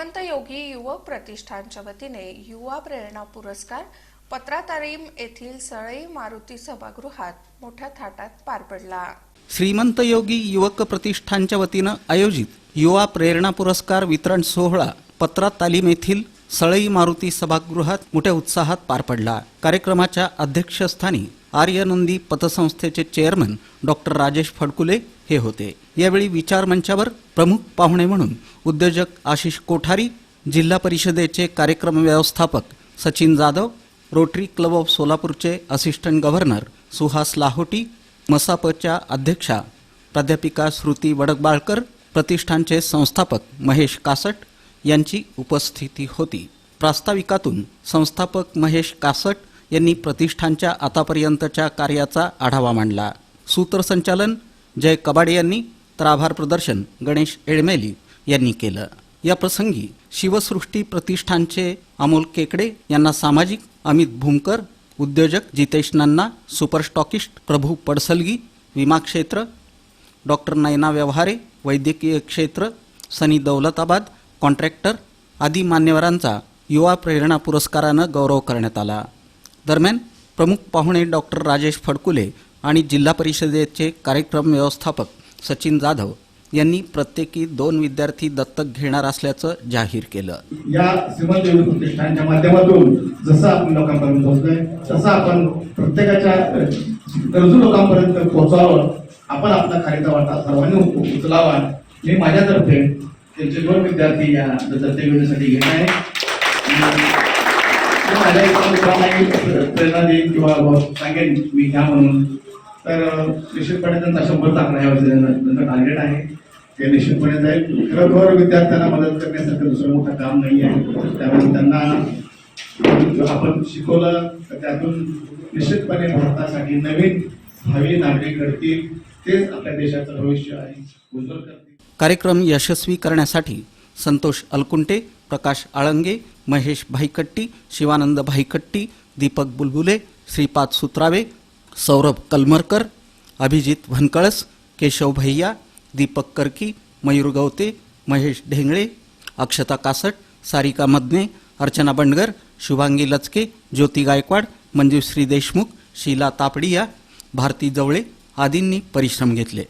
श्रीमंत योगी युवक प्रतिष्ठानच्या वतीने युवा प्रेरणा पुरस्कार पत्रा तालीम येथील सळई मारुती सभागृहात मोठ्या थाटात पार पडला. श्रीमंत योगी युवक प्रतिष्ठानच्या वतीनं आयोजित युवा प्रेरणा पुरस्कार वितरण सोहळा पत्रा तालीम येथील सळई मारुती सभागृहात मोठ्या उत्साहात पार पडला. कार्यक्रमाच्या अध्यक्षस्थानी आर्यनंदी पतसंस्थेचे चेअरमन डॉक्टर राजेश फडकुले हे होते. यावेळी विचार मंचावर प्रमुख पाहुणे म्हणून उद्योजक आशिष कोठारी जिल्हा परिषदेचे कार्यक्रम व्यवस्थापक Sachin Jadhav Rotary Club of सोलापूरचे असिस्टंट गव्हर्नर सुहास लाहोटी मसापच्या अध्यक्षा प्राध्यापिका श्रुती वडकबाळकर प्रतिष्ठानचे संस्थापक महेश कासट यांची उपस्थिती होती. प्रास्ताविकातून संस्थापक महेश कासट यांनी प्रतिष्ठानच्या आतापर्यंतच्या कार्याचा आढावा मांडला. सूत्रसंचालन जय कबाडे यांनी तर आभार प्रदर्शन गणेश एळमेली यांनी केलं. या प्रसंगी शिवसृष्टी प्रतिष्ठानचे अमोल केकडे यांना सामाजिक अमित भूमकर उद्योजक जितेश नन्ना सुपरस्टॉकिस्ट प्रभू पडसलगी विमा क्षेत्र डॉक्टर नयना व्यवहारे वैद्यकीय क्षेत्र सनी दौलताबाद कॉन्ट्रॅक्टर आदी मान्यवरांचा युवा प्रेरणा पुरस्कारानं गौरव करण्यात आला. दरम्यान प्रमुख पाहुणे डॉक्टर राजेश फडकुले आणि जिल्हा परिषदेचे कार्यक्रम व्यवस्थापक सचिन जाधव यांनी प्रत्येकी दोन विद्यार्थी दत्तक घेणार असल्याचं जाहीर केलं. या श्रीमंत प्रतिष्ठानच्या माध्यमातून जसं आपण लोकांपर्यंत पोहोचतोय तसं आपण प्रत्येकाच्या गरजू लोकांपर्यंत पोहोचावं आपण आपला खारीचा वाटा सर्वांनी उचलावा. मी माझ्यातर्फे त्यांचे दोन विद्यार्थी या दत्तक घेण्यासाठी घेत आहे प्रेरणा देईन किंवा सांगेन मी घ्या म्हणून. तर निश्चितपणे त्यांचा शंभर चाकणा यावर्षी त्यांचं टार्गेट आहे. ते निश्चितपणे जाईल. खरोखर विद्यार्थ्यांना मदत करण्यासारखं दुसरं मोठं काम नाही आहे. त्यामुळे त्यांना आपण शिकवलं तर त्यातून निश्चितपणे भारतासाठी नवीन भावी नागरिक घडतील. तेच आपल्या देशाचं भविष्य आहे उज्ज्वल करतील. कार्यक्रम यशस्वी करण्यासाठी संतोष अलकुंटे प्रकाश आळंगे महेश भाईकट्टी शिवानंद भाईकट्टी दीपक बुलबुले श्रीपाद सुत्रावे सौरभ कलमरकर अभिजित भनकळस केशव भैया दीपक कर्की मयूर गवते महेश ढेंगळे अक्षता कासट सारिका मदने अर्चना बंडगर शुभांगी लचके ज्योती गायकवाड मंजुश्री देशमुख शीला तापडिया भारती जवळे आदींनी परिश्रम घेतले.